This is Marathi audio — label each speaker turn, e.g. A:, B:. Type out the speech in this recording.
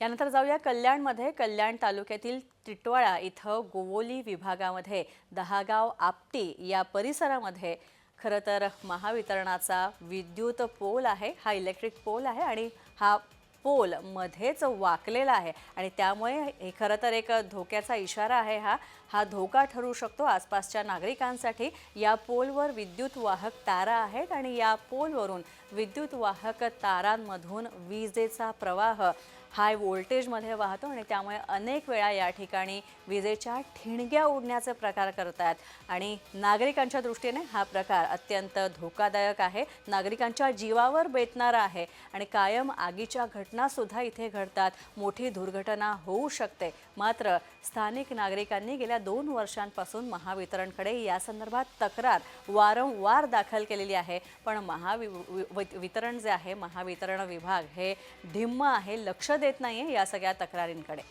A: यानंतर जाऊया कल्याणमध्ये. कल्याण तालुक्यातील टिटवाळा इथं गोवोली विभागामध्ये दहागाव आपटी या परिसरामध्ये खरं तर महावितरणाचा विद्युत पोल आहे. हा इलेक्ट्रिक पोल आहे आणि हा पोल मध्येच वाकलेला आहे आणि त्यामुळे हे खरं तर एक धोक्याचा इशारा आहे हा. हा धोका ठरू शकतो आसपासच्या नागरिकांसाठी. या पोलवर विद्युत वाहक तारा आहेत आणि या पोलवरून विद्युत वाहक तारांमधून विजेचा प्रवाह हाय व्होल्टेजमध्ये वाहतो आणि त्यामुळे अनेक वेळा या ठिकाणी विजेच्या ठिणग्या उडण्याचे प्रकार करतात. आणि नागरिकांच्या दृष्टीने हा प्रकार अत्यंत धोकादायक आहे. नागरिकांच्या जीवावर बेतणारा आहे आणि कायम आगीच्या घटनासुद्धा इथे घडतात. मोठी दुर्घटना होऊ शकते. मात्र स्थानिक नागरिकांनी गेल्या दोन वर्षांपासून महावितरणकडे या संदर्भात तक्रार वारंवार दाखल केलेली आहे. पण महावि वि- वि- वितरण जे आहे महावितरण विभाग हे ढिम्म आहे. लक्ष देत नाहीये या सगळ्या तक्रारींकडे.